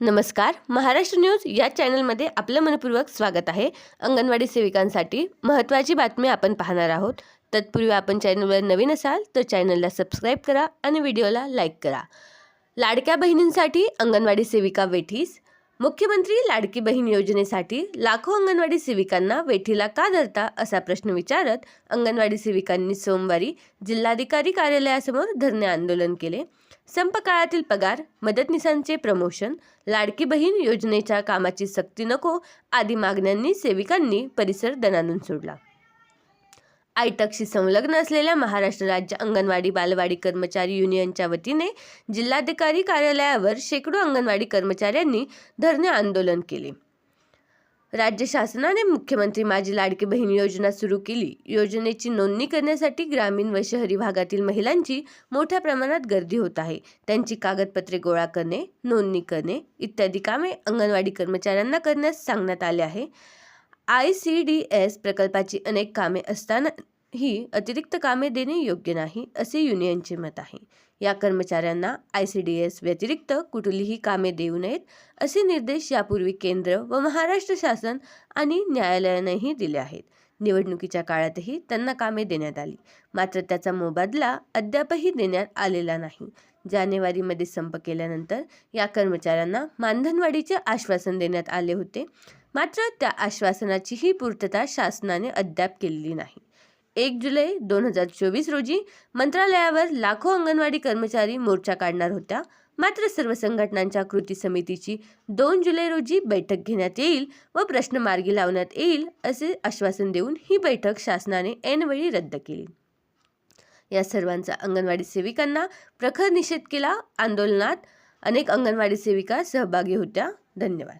नमस्कार. महाराष्ट्र न्यूज या चॅनलमध्ये आपलं मनपूर्वक स्वागत आहे. अंगणवाडी सेविकांसाठी महत्त्वाची बातमी आपण पाहणार आहोत. तत्पूर्वी आपण चॅनलवर नवीन असाल तर चॅनलला सबस्क्राईब करा आणि व्हिडिओला लाईक करा. लाडक्या बहिणींसाठी अंगणवाडी सेविका वेठीस मुख्यमंत्री लाडकी बहीण योजनेसाठी लाखो अंगणवाडी सेविकांना वेठीला का धरता असा प्रश्न विचारत अंगणवाडी सेविकांनी सोमवारी जिल्हाधिकारी कार्यालयासमोर धरणे आंदोलन केले. संप काळातील पगार मदतनीसांचे प्रमोशन लाडकी बहीण योजनेच्या कामाची सक्ती नको आदी मागण्यांनी सेविकांनी परिसर दणानून सोडला. आयटकशी संलग्न असलेल्या महाराष्ट्र राज्य अंगणवाडी बालवाडी कर्मचारी युनियनच्या वतीने जिल्हाधिकारी कार्यालयावर शेकडो अंगणवाडी कर्मचाऱ्यांनी धरणे आंदोलन केले. राज्य शासनाने मुख्यमंत्री माझी लाडकी बहीण योजना सुरू केली. योजनेची नोंदणी करण्यासाठी ग्रामीण व शहरी भागातील महिलांची मोठ्या प्रमाणात गर्दी होत आहे. त्यांची कागदपत्रे गोळा करणे नोंदणी करणे इत्यादी कामे अंगणवाडी कर्मचाऱ्यांना करण्यास सांगण्यात आले आहे. आय सी डी एस प्रकल्पाची अनेक कामे असताना ही अतिरिक्त कामे देणे योग्य नाही असे युनियनचे मत आहे. या कर्मचाऱ्यांना आय सी डी एस व्यतिरिक्त कुठलीही कामे देऊ नयेत असे निर्देश यापूर्वी केंद्र व महाराष्ट्र शासन आणि न्यायालयानेही दिले आहेत. निवडणुकीच्या काळातही त्यांना कामे देण्यात आली मात्र त्याचा मोबदला अद्यापही देण्यात आलेला नाही. जानेवारीमध्ये संप केल्यानंतर या कर्मचाऱ्यांना मानधनवाढीचे आश्वासन देण्यात आले होते. मात्र त्या आश्वासनाचीही पूर्तता शासनाने अद्याप केलेली नाही. एक जुलै दोन हजार चोवीस रोजी मंत्रालयावर लाखो अंगणवाडी कर्मचारी मोर्चा काढणार होत्या. मात्र सर्व संघटनांच्या कृती समितीची दोन जुलै रोजी बैठक घेण्यात येईल व प्रश्न मार्गी लावण्यात येईल असे आश्वासन देऊन ही बैठक शासनाने ऐनवेळी रद्द केली. या सर्वांचा अंगणवाडी सेविकांना प्रखर निषेध केला. आंदोलनात अनेक अंगणवाडी सेविका सहभागी होत्या. धन्यवाद.